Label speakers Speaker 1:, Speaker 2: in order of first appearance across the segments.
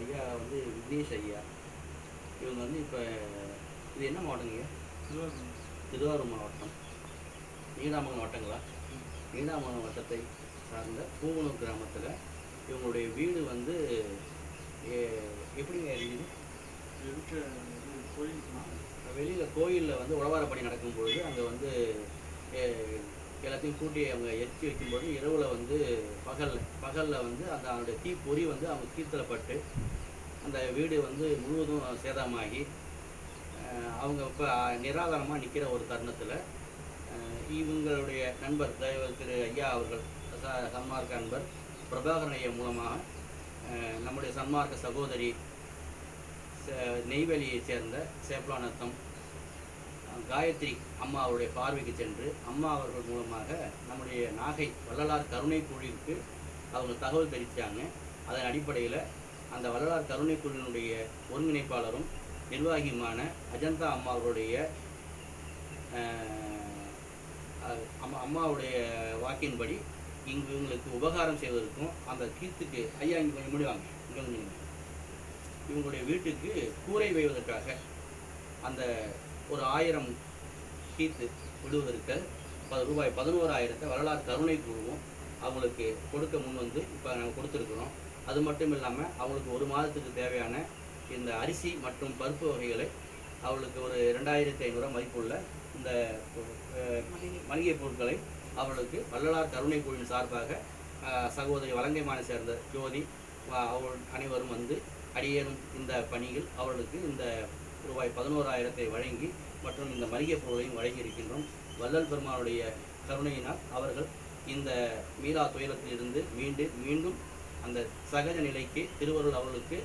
Speaker 1: தினேஷ் ஐயா. இவங்க வந்து இப்போ இது என்ன மாவட்டங்க
Speaker 2: திருவாரூர்
Speaker 1: திருவாரூர் மாவட்டம். நீடாமங்கலம் வட்டங்களா நீடாமங்கலம் வட்டத்தை சார்ந்த பூங்குளம் கிராமத்தில் இவங்களுடைய வீடு வந்து எப்படிங்க
Speaker 2: கோயில்
Speaker 1: வெளியில் கோயிலில் வந்து உழவார பணி நடக்கும் பொழுது அங்கே வந்து எல்லாத்தையும் கூட்டி அவங்க எரிச்சு வைக்கும்போது இரவில் வந்து பகலில் பகலில் வந்து அந்த அவனுடைய தீப்பொறி வந்து அவங்க தீர்த்தலப்பட்டு அந்த வீடு வந்து முழுவதும் சேதமாகி அவங்க இப்போ நிராதாரமாக நிற்கிற ஒரு தருணத்தில் இவங்களுடைய நண்பர் தலைவர் திரு ஐயா அவர்கள் ச- சன்மார்க்க நண்பர் பிரபாகரன் ஐயா மூலமாக நம்முடைய சன்மார்க்க சகோதரி நெய்வேலியை சேர்ந்த சேப்லானத்தம் காயத்ரி அம்மா அவருடைய பார்வைக்கு சென்று அம்மா அவர்கள் மூலமாக நம்முடைய நாகை வள்ளலார் கருணை குழுவிற்கு அவங்க தகவல் தெரிவித்தாங்க அதன் அடிப்படையில் அந்த வள்ளலார் கருணை குழுவினுடைய ஒருங்கிணைப்பாளரும் நிர்வாகியுமான அஜந்தா அம்மா அவருடைய அம்மா அம்மாவுடைய வாக்கின்படி இங்கு இவங்களுக்கு உபகாரம் செய்வதற்கும் அந்த கீர்த்துக்கு ஐயா இங்கே கொஞ்சம் முடிவாங்க இங்கே வந்து இவங்களுடைய வீட்டுக்கு கூரை வைவதற்காக அந்த ஒரு ஆயிரம் கீத்து விடுவதற்கு ப- ரூபாய் பதினோராயிரத்தை வரலாறு கருணை குழுவும் அவங்களுக்கு கொடுக்க முன் வந்து இப்போ நாங்கள் கொடுத்துருக்குறோம். அது மட்டும் இல்லாமல் அவங்களுக்கு ஒரு மாதத்துக்கு தேவையான இந்த அரிசி மற்றும் பருப்பு வகைகளை அவளுக்கு ஒரு ரெண்டாயிரத்தி ஐநூறுரூவா மதிப்புள்ள இந்த மளிகை பொருட்களை அவளுக்கு வள்ளலார் கருணை குழுவின் சார்பாக சகோதரி வலங்கைமானை சேர்ந்த ஜோதி அவள் அனைவரும் வந்து அடியேறும் இந்த பணியில் அவர்களுக்கு இந்த ரூபாய் பதினோராயிரத்தை வழங்கி மற்றும் இந்த மளிகை பொருளையும் வழங்கி இருக்கின்றோம் வள்ளல் பெருமானுடைய கருணையினால் அவர்கள் இந்த மீரா துயரத்திலிருந்து மீண்டு மீண்டும் அந்த சகஜ நிலைக்கு திருவருள் அவர்களுக்கு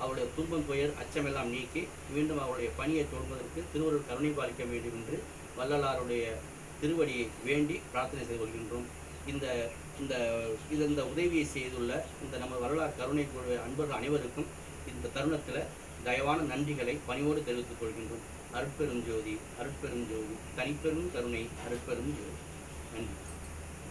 Speaker 1: அவருடைய துன்பம் துயர் அச்சமெல்லாம் நீக்கி மீண்டும் அவருடைய பணியை தொடர்வதற்கு திருவருள் கருணை பாலிக்க வேண்டும் என்று வள்ளலாருடைய திருவடியை வேண்டி பிரார்த்தனை செய்து கொள்கின்றோம். இந்த இந்த இது இந்த உதவியை செய்துள்ள இந்த நம்ம வரலாறு கருணை அன்பர்கள் அனைவருக்கும் இந்த தருணத்தில் தயவான நன்றிகளை பணிவோடு தெரிவித்துக் கொள்கின்றோம். அருட்பெரும் ஜோதி அருட்பெரும் ஜோதி தனிப்பெரும் கருணை அருட்பெரும் ஜோதி. நன்றி.